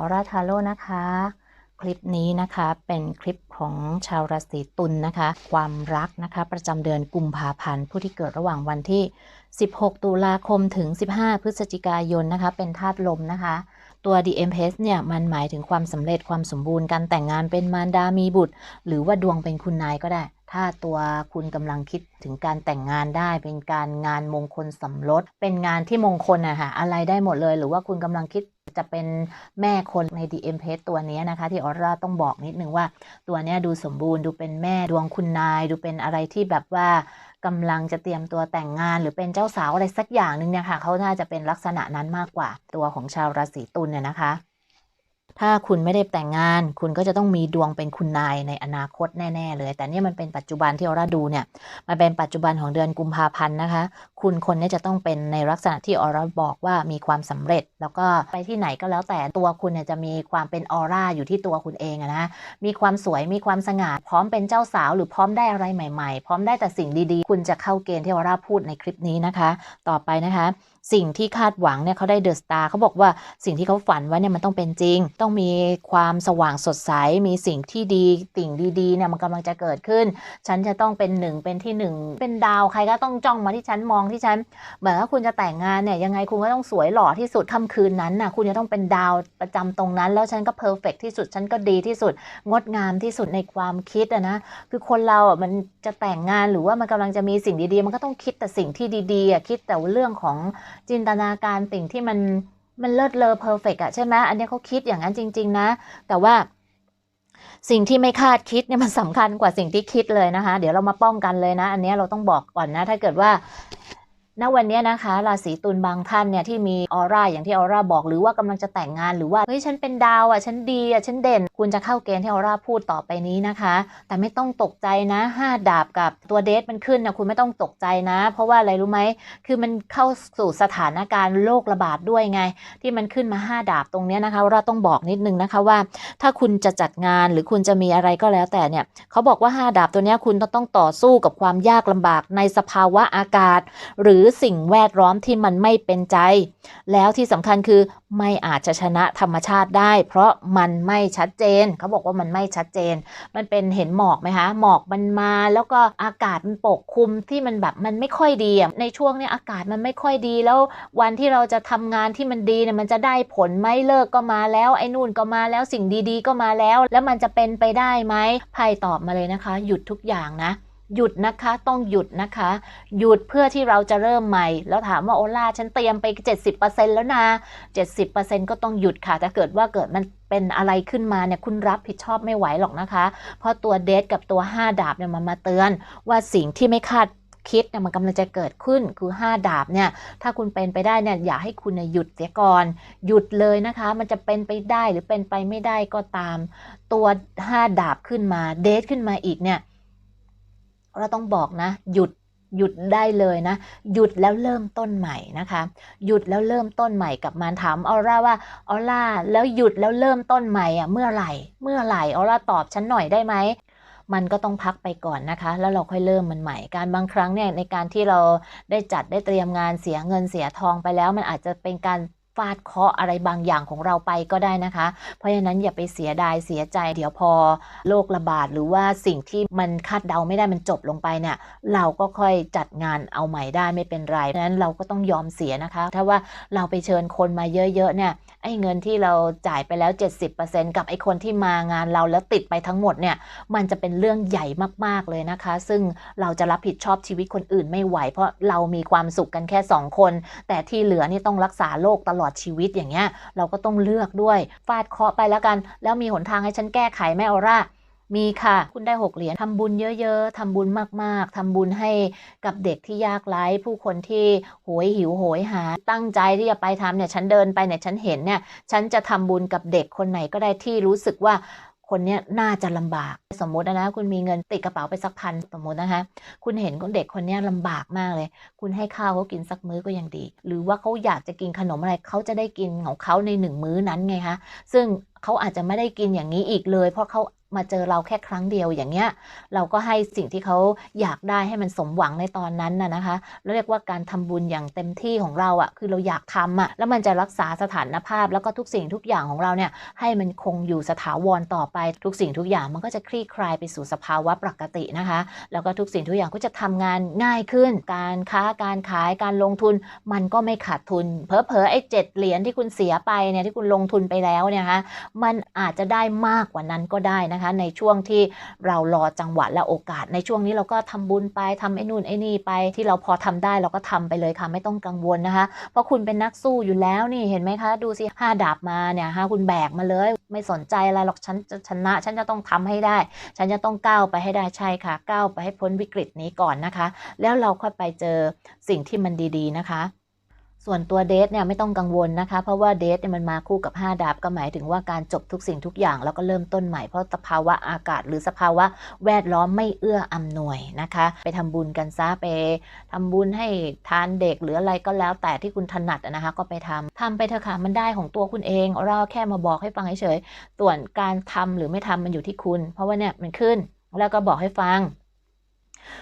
ออร่าทาโร่นะคะ คลิปนี้นะคะเป็นคลิปของชาวราศีตุลนะคะ ความรักนะคะ ประจำเดือนกุมภาพันธ์ผู้ที่เกิดระหว่างวันที่ 16 ตุลาคมถึง 15 พฤศจิกายนนะคะ เป็นธาตุลมนะคะ ตัว DMS เนี่ยมันหมายถึงความสำเร็จความสมบูรณ์การแต่งงานเป็นมารดามีบุตร หรือว่าดวงเป็นคุณนายก็ได้ ถ้าตัวคุณกำลังคิดถึงการแต่งงานได้เป็นการงานมงคลสมรสเป็นงานที่มงคลอะค่ะอะไรได้หมดเลย หรือว่าคุณกำลังคิด จะเป็นแม่คนใน DM p a g e ตัวนี้นะคะ ที่ออร่าต้องบอกนิดนึงว่า ตัวนี้ดูสมบูรณ์ดูเป็นแม่ดวงคุณนาย ดูเป็นอะไรที่แบบว่ากำลังจะเตรียมตัวแต่งงาน หรือเป็นเจ้าสาวอะไรสักอย่างหนึ่งเนี่ยค่ะเขาน่าจะเป็นลักษณะนั้นมากกว่าตัวของชาวราศีตุลเนี่ยนะคะ ถ้าคุณไม่ได้แต่งงาน คุณก็จะต้องมีดวงเป็นคุณนายในอนาคตแน่ ๆ เลย แต่เนี่ยมันเป็นปัจจุบันที่ออร่าดูเนี่ยมันเป็นปัจจุบันของเดือนกุมภาพันธ์นะคะ คุณคนนี้จะต้องเป็นในลักษณะที่ออร่าบอกว่ามีความสำเร็จ แล้วก็ไปที่ไหนก็แล้วแต่ตัวคุณเนี่ยจะมีความเป็นออร่าอยู่ที่ตัวคุณเองอะนะมีความสวยมีความสง่าพร้อมเป็นเจ้าสาว หรือพร้อมได้อะไรใหม่ ๆ พร้อมได้แต่สิ่งดีๆ คุณจะเข้าเกณฑ์ที่ออร่าพูดในคลิปนี้นะคะ ต่อไปนะคะสิ่งที่คาดหวังเนี่ยเขาได้เดอะสตาร์เขาบอกว่าสิ่งที่เขาฝันไว้เนี่ยมันต้องเป็นจริง ต้องมีความสว่างสดใส มีสิ่งที่ดีสิ่งดีๆเนี่ยมันกำลังจะเกิดขึ้น ฉันจะต้องเป็นหนึ่งเป็นที่หนึ่งเป็นดาวใครก็ต้องจ้องมาที่ฉันมองที่ฉันเหมือนว่าคุณจะแต่งงานเนี่ยยังไงคุณก็ต้องสวยหล่อที่สุดค่ำคืนนั้นน่ะคุณจะต้องเป็นดาวประจำตรงนั้น แล้วฉันก็เพอร์เฟกที่สุดฉันก็ดีที่สุด งดงามที่สุดในความคิดอะนะคือคนเราอะมันจะแต่งงานหรือว่ามันกำลังจะมีสิ่งดีๆ มันก็ต้องคิดแต่สิ่งที่ดีๆอะคิดแต่เรื่องของจินตนาการสิ่งที่มันมันเลิศเลอเพอร์เฟกอะใช่ไหมอันนี้เขาคิดอย่างนั้นจริง ๆ นะ แต่ว่าสิ่งที่ไม่คาดคิดเนี่ยมันสำคัญกว่าสิ่งที่คิดเลยนะคะ เดี๋ยวเรามาป้องกันเลยนะ อันนี้เราต้องบอกก่อนนะ ถ้าเกิดว่า ณวันนี้นะคะราศีตุลบางท่านเนี่ยที่มีออร่าอย่างที่ออร่าบอก หรือว่ากำลังจะแต่งงานหรือว่าเฮ้ยฉันเป็นดาวอะฉันดีอะฉันเด่น คุณจะเข้าเกณฑ์ที่ออร่าพูดต่อไปนี้นะคะ แต่ไม่ต้องตกใจนะห้าดาบกับตัวเดทมันขึ้นนะคุณไม่ต้องตกใจนะ เพราะว่าอะไรรู้ไหมคือมันเข้าสู่สถานการณ์โรคระบาดด้วยไง ที่มันขึ้นมาห้าดาบตรงนี้นะคะเราต้องบอกนิดนึงนะคะว่า ถ้าคุณจะจัดงานหรือคุณจะมีอะไรก็แล้วแต่เนี่ยเขาบอกว่าห้าดาบตัวเนี้ยคุณต้องต่อสู้กับความยากลำบากในสภาวะอากาศ หรือสิ่งแวดล้อมที่มันไม่เป็นใจ แล้วที่สำคัญคือไม่อาจจะชนะธรรมชาติได้ เพราะมันไม่ชัดเจน เขาบอกว่ามันไม่ชัดเจน มันเป็นเห็นหมอกไหมคะ หมอกมันมาแล้วก็อากาศมันปกคลุมที่มันแบบมันไม่ค่อยดีในช่วงนี้อากาศมันไม่ค่อยดีแล้ววันที่เราจะทำงานที่มันดีเนี่ยมันจะได้ผลไหมเลิกก็มาแล้ว ไอ้นู่นก็มาแล้วสิ่งดีๆ ก็มาแล้ว แล้วมันจะเป็นไปได้ไหมไพ่ตอบมาเลยนะคะ หยุดทุกอย่างนะ หยุดนะคะต้องหยุดนะคะ หยุดเพื่อที่เราจะเริ่มใหม่ แล้วถามว่าโอล่าฉันเตรียมไป 70%แล้วนะ70%ก็ต้องหยุดค่ะถ้าเกิดว่าเกิดมันเป็นอะไรขึ้นมาเนี่ยคุณรับผิดชอบไม่ไหวหรอกนะคะ เพราะตัวเดทกับตัว 5 ดาบเนี่ยมันมาเตือนว่าสิ่งที่ไม่คาดคิดเนี่ยมันกำลังจะเกิดขึ้นคือ 5 ดาบเนี่ยถ้าคุณเป็นไปได้เนี่ยอย่าให้คุณเนี่ยหยุดเสียก่อน หยุดเลยนะคะ มันจะเป็นไปได้หรือเป็นไปไม่ได้ก็ตาม ตัว 5 ดาบขึ้นมาเดทขึ้นมาอีกเนี่ย เราต้องบอกนะ หยุดหยุดได้เลยนะ หยุดแล้วเริ่มต้นใหม่นะคะ หยุดแล้วเริ่มต้นใหม่กับมันถามออร่าว่าออร่าแล้วหยุดแล้วเริ่มต้นใหม่อะเมื่อไหร่เมื่อไหร่ออร่าตอบฉันหน่อยได้ไหมมันก็ต้องพักไปก่อนนะคะ แล้วเราค่อยเริ่มมันใหม่ การบางครั้งเนี่ยในการที่เราได้จัดได้เตรียมงานเสียเงินเสียทองไปแล้ว มันอาจจะเป็นการาดเคาะอะไรบางอย่างของเราไปก็ได้นะคะ เพราะฉะนั้นอย่าไปเสียดายเสียใจ เดี๋ยวพอโรคระบาดหรือว่าสิ่งที่มันคาดเดาไม่ได้มันจบลงไปเนี่ยเราก็ค่อยจัดงานเอาใหม่ได้ไม่เป็นไรนั้นเราก็ต้องยอมเสียนะคะ ถ้าว่าเราไปเชิญคนมาเยอะๆเนี่ยไอ้เงินที่เราจ่ายไปแล้ว 70%กับไอ้คนที่มางานเราแล้วติดไปทั้งหมดเนี่ยมันจะเป็นเรื่องใหญ่มากๆเลยนะคะ ซึ่งเราจะรับผิดชอบชีวิตคนอื่นไม่ไหว เพราะเรามีความสุขกันแค่ 2 คน แต่ที่เหลือนี่ต้องรักษาโรคตลอดชีวิตอย่างเงี้ย เราก็ต้องเลือกด้วย ฟาดเคาะไปแล้วกัน แล้วมีหนทางให้ฉันแก้ไขไหม่ออร่ามีค่ะ คุณได้ 6 เหรียญทำบุญเยอะ ๆทำบุญมากๆทำบุญให้กับเด็กที่ยากไร้ผู้คนที่โหยหิวโหยหา ตั้งใจที่จะไปทำเนี่ย ฉันเดินไปเนี่ย ฉันเห็นเนี่ย ฉันจะทำบุญกับเด็กคนไหนก็ได้ที่รู้สึกว่า คนเนี้ยน่าจะลำบาก สมมตินะคุณมีเงินติดกระเป๋าไปสักพันสมมตินะคะ คุณเห็นคนเด็กคนเนี้ยลำบากมากเลย คุณให้ข้าวเขากินสักมื้อก็ยังดี หรือว่าเขาอยากจะกินขนมอะไรเขาจะได้กินของเขาในหนึ่งมื้อนั้นไงคะซึ่งเขาอาจจะไม่ได้กินอย่างนี้อีกเลย เพราะเขา มาเจอเราแค่ครั้งเดียวอย่างเงี้ย เราก็ให้สิ่งที่เขาอยากได้ให้มันสมหวังในตอนนั้นน่ะนะคะแล้วเรียกว่าการทำบุญอย่างเต็มที่ของเราอะ่ะ คือเราอยากทำอะ่ะ แล้วมันจะรักษาสถานภาพ แล้วก็ทุกสิ่งทุกอย่างของเราเนี่ยให้มันคงอยู่สถาวรต่อไป ทุกสิ่งทุกอย่างมันก็จะคลี่คลายไปสู่สภาวะปกตินะคะ แล้วก็ทุกสิ่งทุกอย่างก็จะทำงานง่ายขึ้น การค้าการขายการลงทุน มันก็ไม่ขาดทุน เพอเพอไอ้เจ็ดเหรียญที่คุณเสียไปเนี่ยที่คุณลงทุนไปแล้วเนี่ยนะคะมันอาจจะได้มากกว่านั้นก็ได้นะคะในช่วงที่เรารอจังหวะและโอกาส ในช่วงนี้เราก็ทำบุญไปทำไอ้นู่นไอ้นี่ไปที่เราพอทำได้เราก็ทำไปเลยค่ะไม่ต้องกังวลนะคะ เพราะคุณเป็นนักสู้อยู่แล้วนี่เห็นไหมคะดูสิห้าดาบมาเนี่ยฮะคุณแบกมาเลย ไม่สนใจอะไรหรอกฉันจะชนะ ฉันจะต้องทำให้ได้ ฉันจะต้องก้าวไปให้ได้ใช่ค่ะก้าวไปให้พ้นวิกฤตนี้ก่อนนะคะ แล้วเราค่อยไปเจอสิ่งที่มันดีๆนะคะ ส่วนตัวเดทเนี่ยไม่ต้องกังวลนะคะ เพราะว่าเดทเนี่ยมันมาคู่กับ 5 ดาบก็หมายถึงว่าการจบทุกสิ่งทุกอย่าง แล้วก็เริ่มต้นใหม่เพราะสภาวะอากาศ หรือสภาวะแวดล้อมไม่เอื้ออำนวยนะคะ ไปทำบุญกันซะไปทำบุญให้ทานเด็กหรืออะไรก็แล้วแต่ที่คุณถนัดนะคะ ก็ไปทำทำไปเถอะค่ะมันได้ของตัวคุณเอง เราแค่มาบอกให้ฟังเฉยๆส่วนการทำหรือไม่ทำมันอยู่ที่คุณ เพราะว่าเนี่ยมันขึ้นแล้วก็บอกให้ฟัง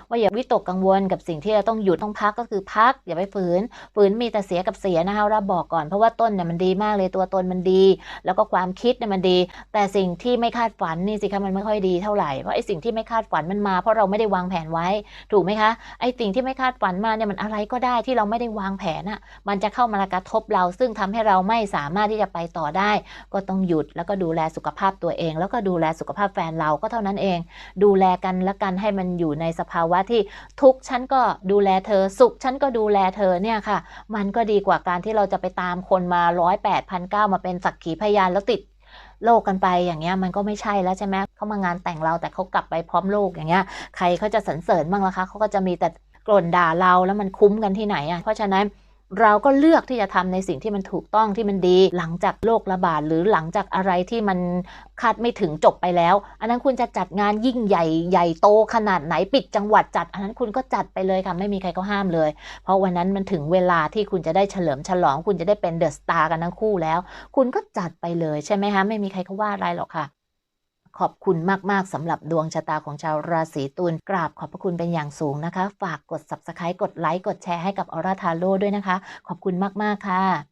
ว่าอย่าวิตกกังวลกับสิ่งที่เราต้องหยุดต้องพักก็คือพัก อย่าไปฝืน ฝืนมีแต่เสียกับเสียนะคะเราบอกก่อนเพราะว่าต้นเนี่ยมันดีมากเลยตัวตนมันดี แล้วก็ความคิดเนี่ยมันดี แต่สิ่งที่ไม่คาดฝันนี่สิคะมันไม่ค่อยดีเท่าไหร่เพราะไอ้สิ่งที่ไม่คาดฝันมันมา เพราะเราไม่ได้วางแผนไว้ ถูกไหมคะไอ้สิ่งที่ไม่คาดฝันมาเนี่ยมันอะไรก็ได้ที่เราไม่ได้วางแผนอะมันจะเข้ามากระทบเรา ซึ่งทำให้เราไม่สามารถที่จะไปต่อได้ ก็ต้องหยุดแล้วก็ดูแลสุขภาพตัวเอง แล้วก็ดูแลสุขภาพแฟนเราก็เท่านั้นเอง ดูแลกันและกันให้มันอยู่ในสภาวะที่ทุกฉันก็ดูแลเธอ สุขฉันก็ดูแลเธอเนี่ยค่ะ มันก็ดีกว่าการที่เราจะไปตามคนมาร้อยแปดพันเก้ามาเป็นสักขีพยานแล้วติดโลกกันไปอย่างเงี้ยมันก็ไม่ใช่แล้วใช่ไหมเขามางานแต่งเราแต่เขากลับไปพร้อมโลกอย่างเงี้ยใครเขาจะสรรเสริญบ้างล่ะคะเขาก็จะมีแต่กล่นด่าเราแล้วมันคุ้มกันที่ไหนอะเพราะฉะนั้น เราก็เลือกที่จะทำในสิ่งที่มันถูกต้องที่มันดี หลังจากโรคระบาดหรือหลังจากอะไรที่มันคาดไม่ถึงจบไปแล้ว อันนั้นคุณจะจัดงานยิ่งใหญ่ใหญ่โตขนาดไหนปิดจังหวัดจัด อันนั้นคุณก็จัดไปเลยค่ะไม่มีใครก็ห้ามเลย เพราะวันนั้นมันถึงเวลาที่คุณจะได้เฉลิมฉลอง คุณจะได้เป็นเดอะสตาร์กันทั้งคู่แล้ว คุณก็จัดไปเลยใช่ไหมคะไม่มีใครเขาว่าอะไรหรอกค่ะ ขอบคุณมาก ๆสำหรับดวงชะตาของชาวราศีตุลกราบขอบพระคุณเป็นอย่างสูงนะคะ ฝากกด subscribe กดไลค์กดแชร์ให้กับออร่าทาโร่ด้วยนะคะ ขอบคุณมาก ๆ ค่ะ